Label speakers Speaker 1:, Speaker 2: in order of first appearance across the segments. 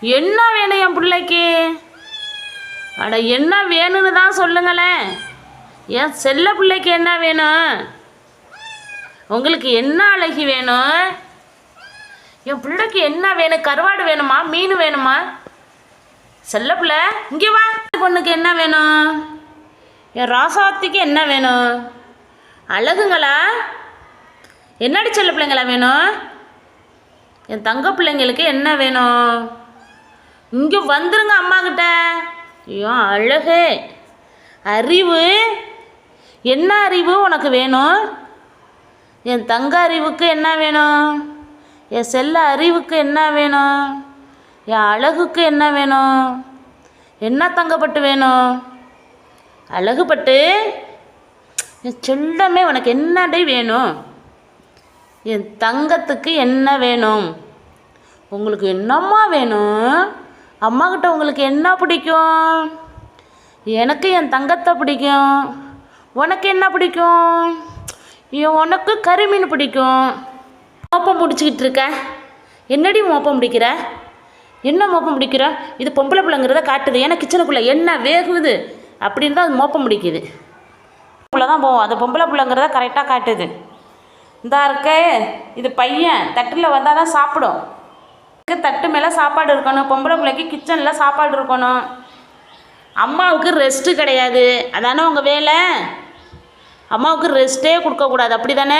Speaker 1: என்ன வேணும் என் பிள்ளைக்கு? அட என்ன வேணும்னு தான் சொல்லுங்களேன். என் செல்ல பிள்ளைக்கு என்ன வேணும்? உங்களுக்கு என்ன அழகி வேணும்? என் பிள்ளைக்கு என்ன வேணும்? கருவாடு வேணுமா? மீன் வேணுமா? செல்ல பிள்ளை இங்கே வா. பொண்ணுக்கு என்ன வேணும்? என் ராசாத்திக்கு என்ன வேணும்? அழகுங்களா? என்னடி செல்ல பிள்ளைங்களா வேணும்? என் தங்க பிள்ளைங்களுக்கு என்ன வேணும்? இங்கே வந்துருங்க அம்மா கிட்ட ஐயோ அழகு. அறிவு. என்ன அறிவு உனக்கு வேணும்? என் தங்க அறிவுக்கு என்ன வேணும்? என் செல்ல அறிவுக்கு என்ன வேணும்? என் அழகுக்கு என்ன வேணும்? என்ன தங்கப்பட்டு வேணும்? அழகுப்பட்டு? என் செல்லமே உனக்கு என்னடி வேணும்? என் தங்கத்துக்கு என்ன வேணும்? உங்களுக்கு என்னம்மா வேணும்? அம்மா கிட்ட உங்களுக்கு என்ன பிடிக்கும்? எனக்கு என் தங்கத்தை பிடிக்கும். உனக்கு என்ன பிடிக்கும்? உனக்கு கருமீன் பிடிக்கும். மோப்பம் பிடிச்சிக்கிட்டு இருக்க. என்னடி மோப்பம் பிடிக்கிற? என்ன மோப்பம் பிடிக்கிற? இது பொம்பளை பிள்ளைங்கிறத காட்டுது. ஏன்னா கிச்சனுக்குள்ளே என்ன வேகுது? அப்படின்னு தான் அது மோப்பம் பிடிக்குது. பிள்ளை தான் போவோம் அது பொம்பளை பிள்ளைங்கிறத கரெக்டாக காட்டுது. இந்தா இருக்கே இது பையன். தட்டில் வந்தால் தான் சாப்பிடும். தட்டு மேலே சாப்பாடு இருக்கணும் பொம்பளை பிள்ளைக்கு கிச்சனில் சாப்பாடு இருக்கணும். அம்மாவுக்கு ரெஸ்ட்டு கிடையாது. அதானே உங்கள் வேலை? அம்மாவுக்கு ரெஸ்ட்டே கொடுக்கக்கூடாது அப்படி தானே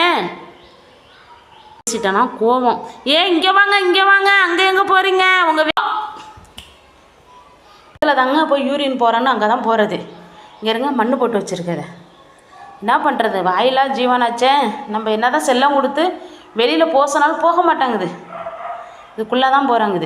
Speaker 1: பேசிட்டேனா? கோவம். ஏன் இங்கே வாங்க இங்கே வாங்க. அங்கே எங்கே போகிறீங்க உங்கள் இதில் தாங்க போய் யூரின் போகிறேன்னு அங்கே தான் போகிறது இங்கே இருங்க மண்ணு போட்டு வச்சுருக்கத என்ன பண்ணுறது வாயிலாக ஜீவனாச்சே. நம்ம என்ன தான் செல்லம் கொடுத்து வெளியில் போக போக மாட்டாங்குது. இதுக்குள்ளே தான் போகிறாங்குது